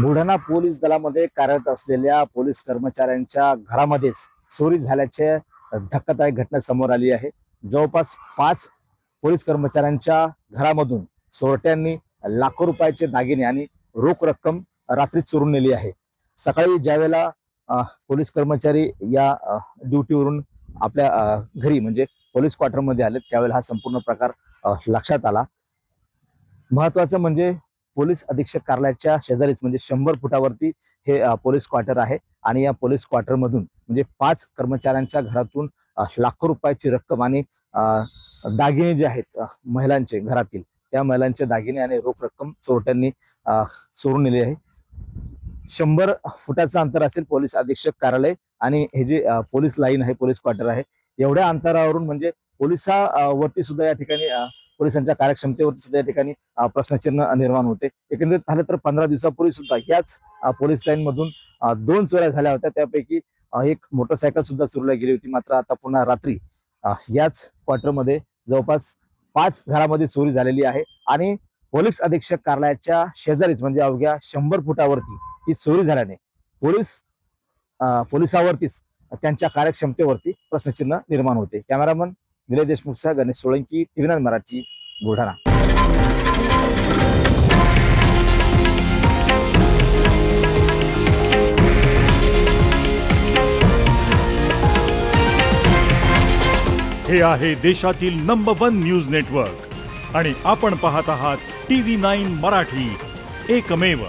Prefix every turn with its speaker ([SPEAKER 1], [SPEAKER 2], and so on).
[SPEAKER 1] Buldhana police दलामध्ये कार्यरत असलेल्या पोलीस कर्मचाऱ्यांच्या घरामध्येच चोरी झाल्याचे धक्कादायक घटना समोर आली आहे. जवळपास पाच पोलीस कर्मचाऱ्यांच्या घरामधून चोरट्यांनी लाखो रुपयाचे दागिने आणि रोख रक्कम रात्री चोरून नेली आहे. सकाळी ज्यावेळेला पोलीस कर्मचारी या ड्युटीवरून आपल्या घरी म्हणजे पोलीस क्वार्टरमध्ये आले त्यावेळेला हा संपूर्ण प्रकार लक्षात आला. महत्वाचं म्हणजे पोलीस अधीक्षक कार्यालयाच्या शेजारीच म्हणजे शंभर फुटावरती हे पोलीस क्वार्टर आहे. आणि या पोलीस क्वार्टर मधून म्हणजे पाच कर्मचाऱ्यांच्या घरातून लाखो रुपयाची रक्कम आणि दागिने जे आहेत महिलांचे घरातील त्या महिलांचे दागिने आणि रोख रक्कम चोरट्यांनी चोरून नेली आहे. शंभर फुटाचं अंतर असेल पोलीस अधीक्षक कार्यालय आणि हे जे पोलीस लाईन आहे पोलीस क्वार्टर आहे एवढ्या अंतरावरून म्हणजे पोलिसा वरती सुद्धा या ठिकाणी पोलिसांच्या कार्यक्षमतेवरती सुद्धा या ठिकाणी प्रश्नचिन्ह निर्माण होते. एकंदरीत पाहिलं तर पंधरा दिवसापूर्वी सुद्धा याच पोलीस लाईन मधून दोन चोऱ्या झाल्या होत्या. त्यापैकी एक मोटरसायकल सुद्धा चोरीला गेली होती. मात्र आता पुन्हा रात्री याच क्वार्टरमध्ये जवळपास पाच घरामध्ये चोरी झालेली आहे. आणि पोलीस अधीक्षक कार्यालयाच्या शेजारीच म्हणजे अवघ्या शंभर फुटावरती ही चोरी झाल्याने पोलीस पोलिसावरतीच त्यांच्या कार्यक्षमतेवरती प्रश्नचिन्ह निर्माण होते. कॅमेरामन निलय देशमुखसह गणेश सोळंकी टीव्ही मराठी बुलढाणा.
[SPEAKER 2] हे आहे देशातील नंबर वन न्यूज नेटवर्क आणि आपण पाहत आहात टी व्ही नाईन मराठी. एकमेव